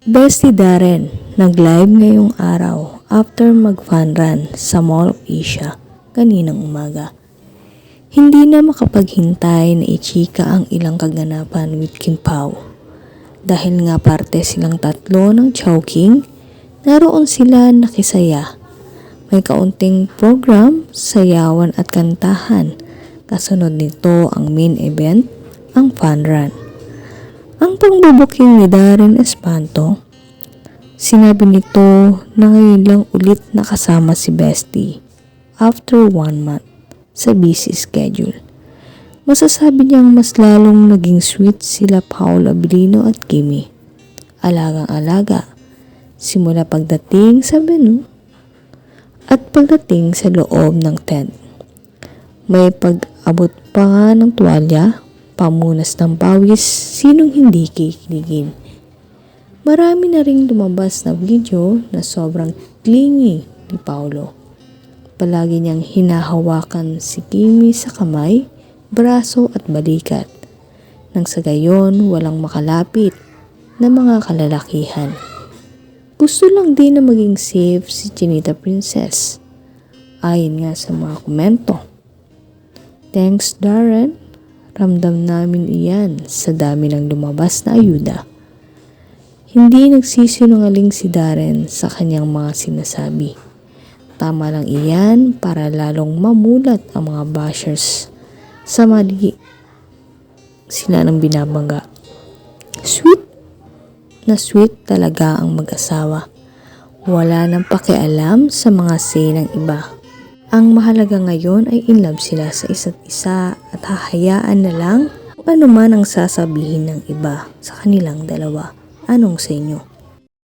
Bestie Darren, nag-live ngayong araw after mag-fun run sa Mall of Asia kaninang umaga. Hindi na makapaghintay na ichika ang ilang kaganapan with Kim Pao. Dahil nga parte silang tatlo ng Chowking, naroon sila nakisaya. May kaunting program, sayawan at kantahan. Kasunod nito ang main event, ang fun run. Ang pangbubuking ni Darren Espanto, sinabi nito na ngayon lang ulit nakasama si Bestie after one month sa busy schedule. Masasabi niyang mas lalong naging sweet sila Paolo Abilino at Kimi. Alagang-alaga, simula pagdating sa venue at pagdating sa loob ng tent. May pag-abot pa nga ng tuwalya, pamunas ng pawis, sinong hindi kikiligin. Marami na ring lumabas na video na sobrang clingy ni Paolo. Palagi niyang hinahawakan si Kimi sa kamay, braso at balikat. Nang sa gayon, walang makalapit na mga kalalakihan. Gusto lang din na maging safe si Chinita Princess. Ayon nga sa mga komento. Thanks Darren, ramdam namin iyan sa dami ng lumabas na ayuda. Hindi nagsisinungaling si Darren sa kanyang mga sinasabi. Tama lang iyan para lalong mamulat ang mga bashers sa mali sila ng binabangga. Sweet na sweet talaga ang mag-asawa. Wala nang pakialam sa mga say ng iba. Ang mahalaga ngayon ay in love sila sa isa't isa at hahayaan na lang kung ano man ang sasabihin ng iba sa kanilang dalawa. Anong sa inyo?